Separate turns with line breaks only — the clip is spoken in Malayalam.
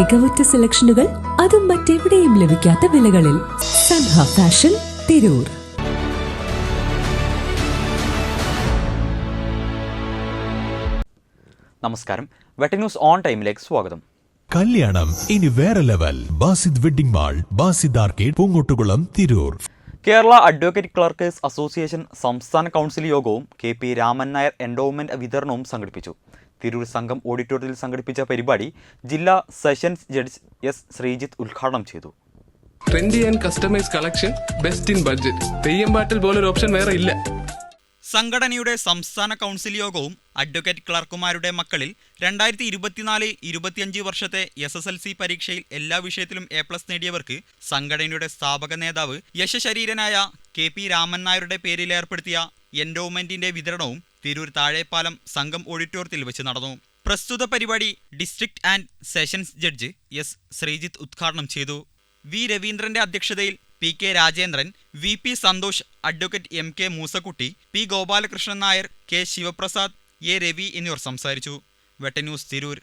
മികവുറ്റ സെലക്ഷനുകൾ അതും മറ്റെവിടെയും ലഭിക്കാത്ത വിലകളിൽ സൻഹ ഫാഷൻ തിരൂർ.
നമസ്കാരം. വെട്ടന്യൂസ് ഓൺ ടൈമിലേക്ക് സ്വാഗതം.
കല്യാണം ഇനി വേറെ level. Basith wedding mall Basith arcade Poongottukulam Tirur.
Kerala advocate clerks association സംസ്ഥാന കൗൺസിൽ യോഗവും K P Raman Nair endowment വിതരണവും സംഘടിപ്പിച്ചു. തിരൂർ സംഘം ഓഡിറ്റോറിയത്തിൽ സംഘടിപ്പിച്ച പരിപാടി ജില്ലാ സെഷൻസ് ജഡ്ജ് എസ് ശ്രീജിത്ത് ഉദ്ഘാടനം ചെയ്തു.
Trendy and customise collection best in budget Theyyam പാട്ടിൽ പോലൊരു ഓപ്ഷൻ വേറെ ഇല്ല.
സംഘടനയുടെ സംസ്ഥാന കൗൺസിൽ യോഗവും അഡ്വക്കേറ്റ് ക്ലർക്കുമാരുടെ മക്കളിൽ രണ്ടായിരത്തി ഇരുപത്തിനാല് ഇരുപത്തിയഞ്ച് വർഷത്തെ എസ് എസ് എൽ സി പരീക്ഷയിൽ എല്ലാ വിഷയത്തിലും എ പ്ലസ് നേടിയവർക്ക് സംഘടനയുടെ സ്ഥാപക നേതാവ് യശശരീരനായ കെ പി രാമൻ നായരുടെ പേരിൽ ഏർപ്പെടുത്തിയ എൻഡോമെന്റിന്റെ വിതരണവും തിരൂർ താഴെപ്പാലം സംഘം ഓഡിറ്റോറിയത്തിൽ വെച്ച് നടന്നു. പ്രസ്തുത പരിപാടി district and sessions judge S Sreejith ഉദ്ഘാടനം ചെയ്തു. വി രവീന്ദ്രന്റെ അധ്യക്ഷതയിൽ P K Rajendran V P Santhosh advocate M K Moosakutty P Gopalakrishnan Nair K Sivaprasad A Ravi എന്നിവർ സംസാരിച്ചു. വെട്ടന്യൂസ് തിരൂർ.